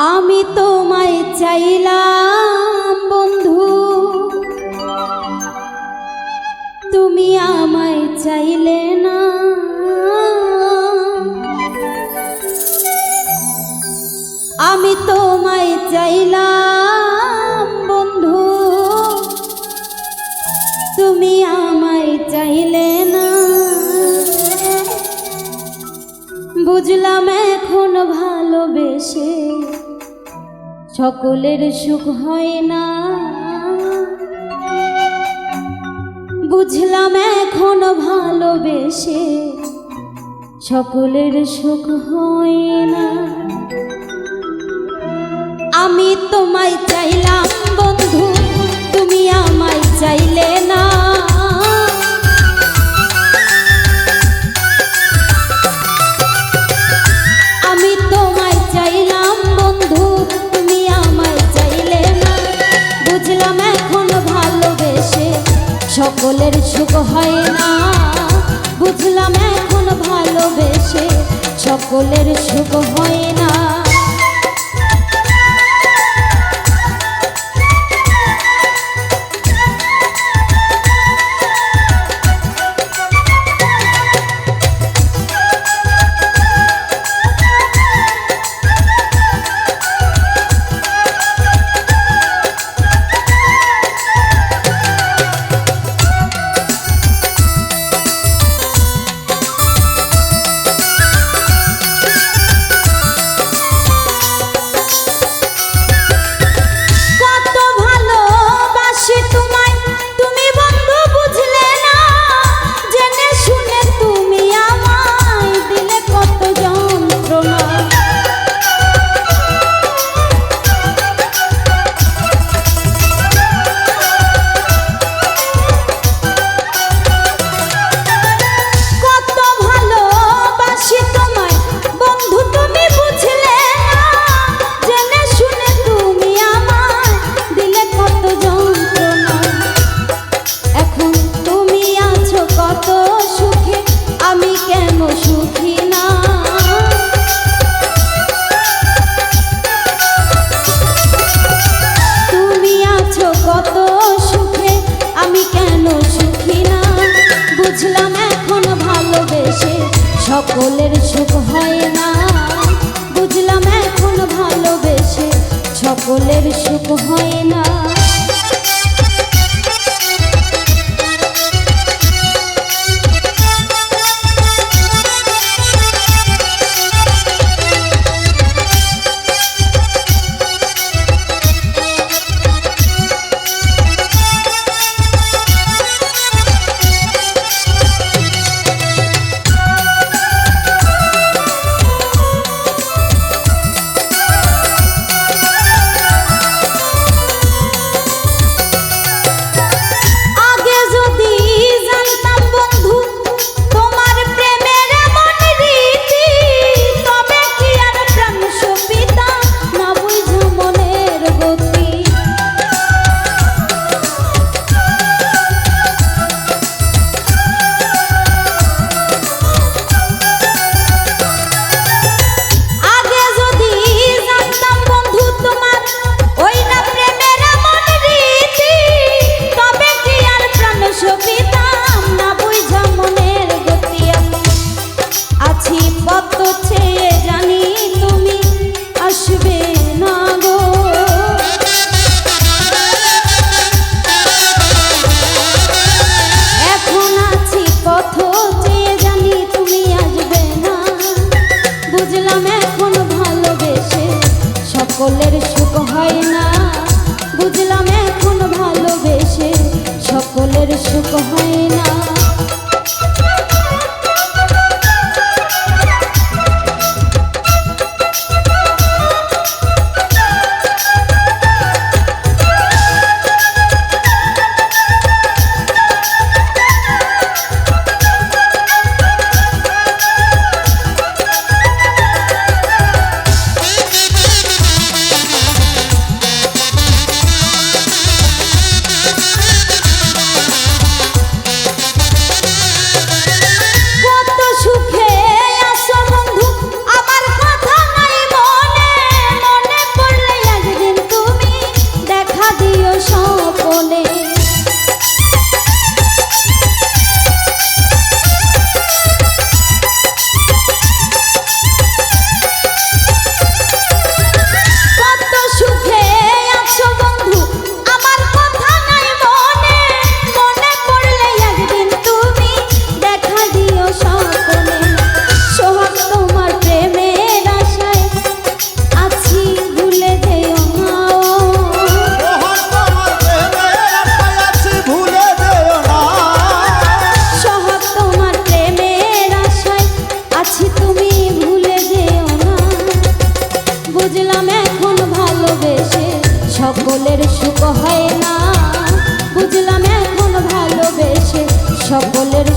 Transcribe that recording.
আমি তোমায় চাইলাম, বন্ধু। তুমি আমায় চাইলে না। আমি তোমায় চাইলাম, বন্ধু। তুমি আমায় চাইলে না। বুঝলাম এখন ভালোবেসে সকলের সুখ হয় না। বুঝলাম এখন ভালোবেসে সকলের সুখ হয় না। আমি তোমায় চাইলাম বন্ধু পাগলের সুখ হয় না। বুঝলাম এখন ভালোবেসে সকলের সুখ হয় না। সকলের সুখ হয় না। বুঝলাম এখন ভালোবেসে সকলের সুখ হয় না সকলের